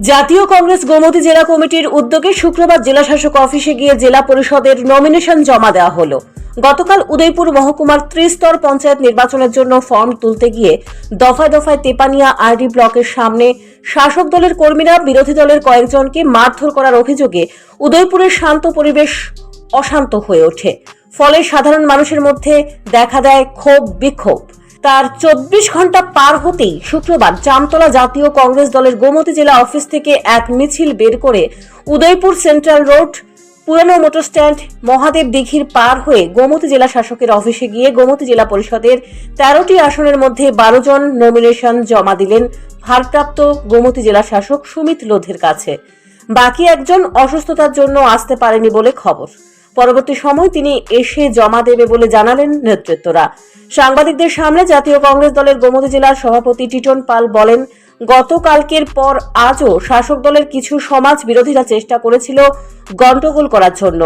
জাতীয় কংগ্রেস গোমতী জেলা কমিটির উদ্যোগে শুক্রবার জেলা শাসক অফিসে গিয়ে জেলা পরিষদের নমিনেশন জমা দেওয়া হলো। গতকাল উদয়পুর মহকুমার ত্রিস্তর পঞ্চায়েত নির্বাচনের জন্য ফর্ম তুলতে গিয়ে দফায় দফায় তেপানিয়া আরডি ব্লকের সামনে শাসক দলের কর্মীরা বিরোধী দলের কয়েকজনকে মারধর করার অভিযোগে উদয়পুরের শান্ত পরিবেশ অশান্ত হয়ে ওঠে। ফলে সাধারণ মানুষের মধ্যে দেখা দেয় ক্ষোভ বিক্ষোভ তার চব্বিশ ঘণ্টা পার হতেই শুক্রবার জামতলা জাতীয় কংগ্রেস দলের গোমতী জেলা অফিস থেকে এক মিছিল বের করে উদয়পুর সেন্ট্রাল রোড, পুরানো মোটর স্ট্যান্ড মহাদেব দিঘির পার হয়ে গোমতী জেলা শাসকের অফিসে গিয়ে গোমতী জেলা পরিষদের তেরোটি আসনের মধ্যে বারো জন নমিনেশন জমা দিলেন ভারপ্রাপ্ত গোমতী জেলা শাসক সুমিত লোধের কাছে। বাকি একজন অসুস্থতার জন্য আসতে পারেনি বলে খবর। পরবর্তী সময় তিনি এসে জমা দেবে বলে জানালেন নেতৃত্বরা। সাংবাদিকদের সামনে জাতীয় কংগ্রেস দলের গোমতী জেলার সভাপতি টিটন পাল বলেন, গতকালকের পর আজও শাসক দলের কিছু সমাজ বিরোধীরা চেষ্টা করেছিল গণ্ডগোল করার জন্য।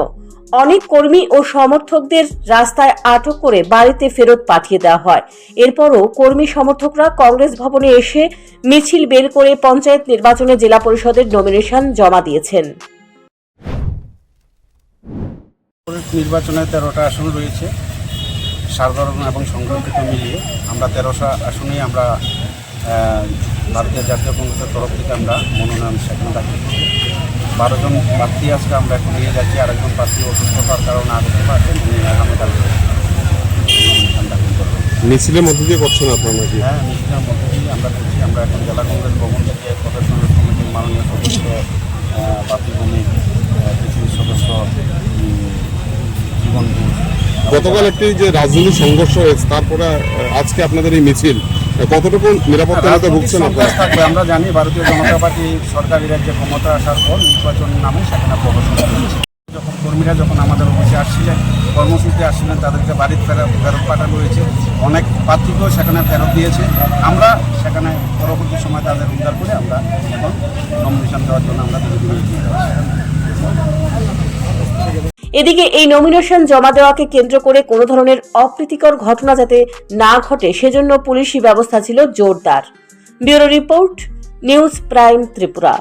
অনেক কর্মী ও সমর্থকদের রাস্তায় আটক করে বাড়িতে ফেরত পাঠিয়ে দেওয়া হয়। এরপরও কর্মী সমর্থকরা কংগ্রেস ভবনে এসে মিছিল বের করে পঞ্চায়েত নির্বাচনে জেলা পরিষদের নমিনেশন জমা দিয়েছেন। নির্বাচনে তেরোটা আসন রয়েছে। সাধারণ এবং সংরক্ষিত মিলিয়ে আমরা তেরোটা আসনেই আমরা ভারতীয় জাতীয় কংগ্রেসের তরফ থেকে আমরা মনোনয়ন সেখানে দাখিল করছি। বারো জন প্রার্থী আজকে আমরা এখন নিয়ে যাচ্ছি আরেকজন প্রার্থী অসুস্থতার কারণে আগত পাচ্ছেন তিনি আগামীকাল মিছিলের মধ্যে দিয়ে করছেন আপনার নাকি? হ্যাঁ মিছিলের মধ্যে দিয়ে আমরা করছি। আমরা এখন জেলা কংগ্রেস ভবন থেকে প্রফেশনাল কমিটির মাননীয় সদস্য বাপিভূমি পৃথিবীর সদস্য জীবন ঘোষ গতকাল একটি যে রাজনৈতিক সংঘর্ষ হয়েছে তারপরে আজকে আপনাদের এই মিছিল কতটুকু নিরাপত্তার মধ্যে ভুগছেন থাকবে আমরা জানি ভারতীয় জনতা পার্টি সরকারি রাজ্যে ক্ষমতা আসার পর নির্বাচন নামে সেখানে প্রবেশ করেছে যখন কর্মীরা যখন আমাদের অফিসে আসছিলেন কর্মসূচিতে আসছিলেন তাদেরকে বাড়িতে ফেরত ফেরত পাঠানো হয়েছে। অনেক প্রার্থীকেও সেখানে ফেরত দিয়েছে। আমরা সেখানে পরবর্তী সময় তাদের উদ্ধার করে আমরা এখন নমিনেশন দেওয়ার জন্য আমরা এদিকে এই নমিনেশন জমা দেওয়াকে কেন্দ্র করে কোনো ধরনের অপ্রীতিকর ঘটনা যাতে না ঘটে, সেজন্য পুলিশি ব্যবস্থা ছিল জোরদার। Bureau report, news prime Tripura.